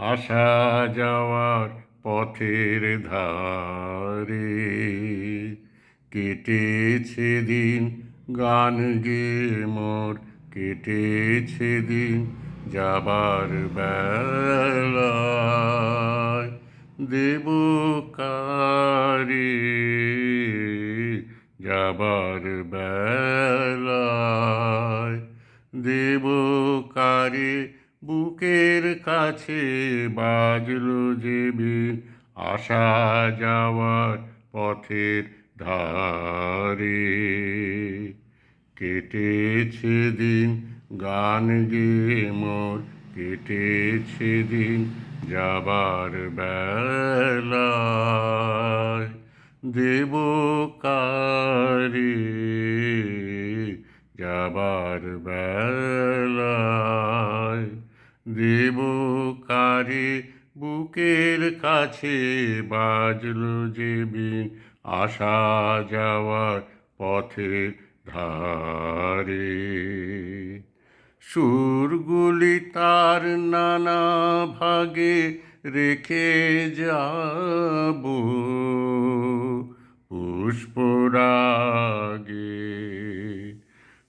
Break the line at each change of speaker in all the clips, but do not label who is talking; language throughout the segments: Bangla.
আসা যাওয়ার পথের ধারে কেটেছে দিন গান গে মোর, কেটেছে দিন যাবার বেলায়। দেব যাবার বেলায়। দেব কারে বুকের কাছে বাজলো যে আসা যাওয়ার পথের ধারে। কেটেছে দিন গান গে মোর, কেটেছে দিন যাবার বেলায়। দেব কারে যাবার বেলায় দেব কারে, বুকের কাছে বাজল যে বিন আসা যাওয়ার পথের ধারে। সুরগুলি তার নানা ভাগে রেখে যাব। পুষ্পরাগে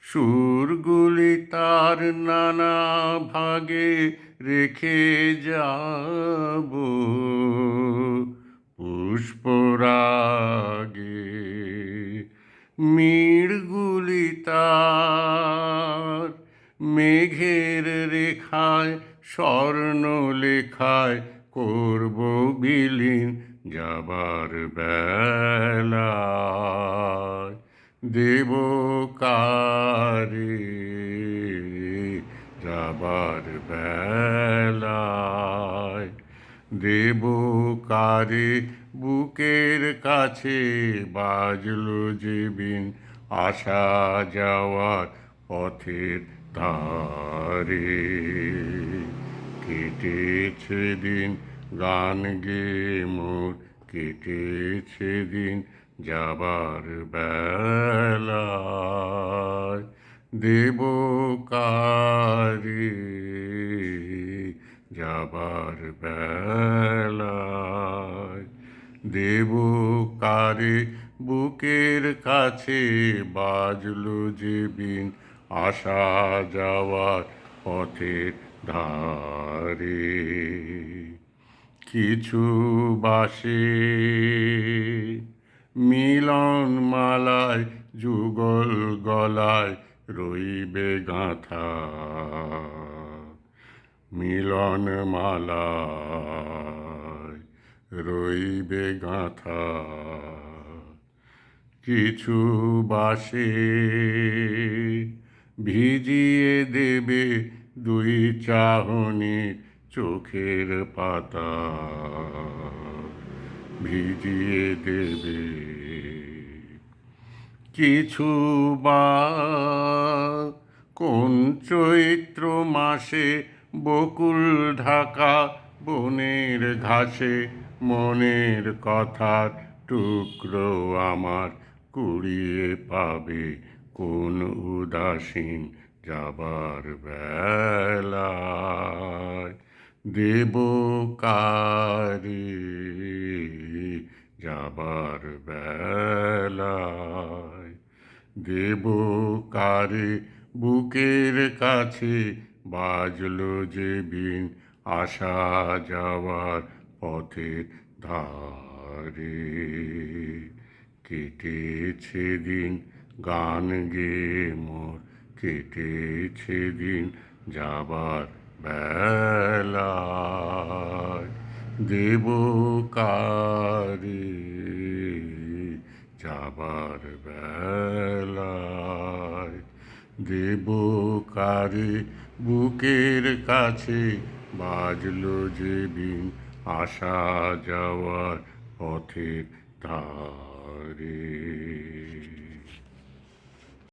তার নানা ভাগে রেখে যাব। পুষ্পরাগে মিড়গুলি তার মেঘের রেখায়, স্বর্ণ লেখায় করব বিলীন যাবার বেলায়। দেব কারে যাবার বেলায় দেব কারে, বুকের কাছে বাজল যে বিন আসা যাওয়ার পথের ধারে। কেটেছে দিন গান গে মোর, কেটেছে দিন যাবার বেলায়। দেব কারে যাবার বেলায় দেব কারে বুকের কাছে বাজলো যে বিন। আসা যাওয়ার পথের ধারে কিছু বাসে মিলন মালায় যুগল গলায় রইবে গাঁথা। মিলন মালায় রইবে গাঁথা। কিছু বাসে ভিজিয়ে দেবে দুই চাহনি চোখের পাতা। ভিজিয়ে দেবে কিছু বা কোন চৈত্র মাসে বকুল ঢাকা বনের ঘাসে, মনের কথার টুকরো আমার কুড়িয়ে পাবে। কোন উদাসীন যাবার বেলায় দেব কারে যাবার বেলায়। দেব কারে বুকের কাছে বাজলো যে বিন আসা যাওয়ার পথের ধারে। কেটেছে দিন গান গে মোর, কেটেছে দিন যাবার বেলা দেব কারে যাবার বেলায়। দেব কারে বুকের কাছে বাজল যে বিন আসা যাওয়ার পথে ধারে।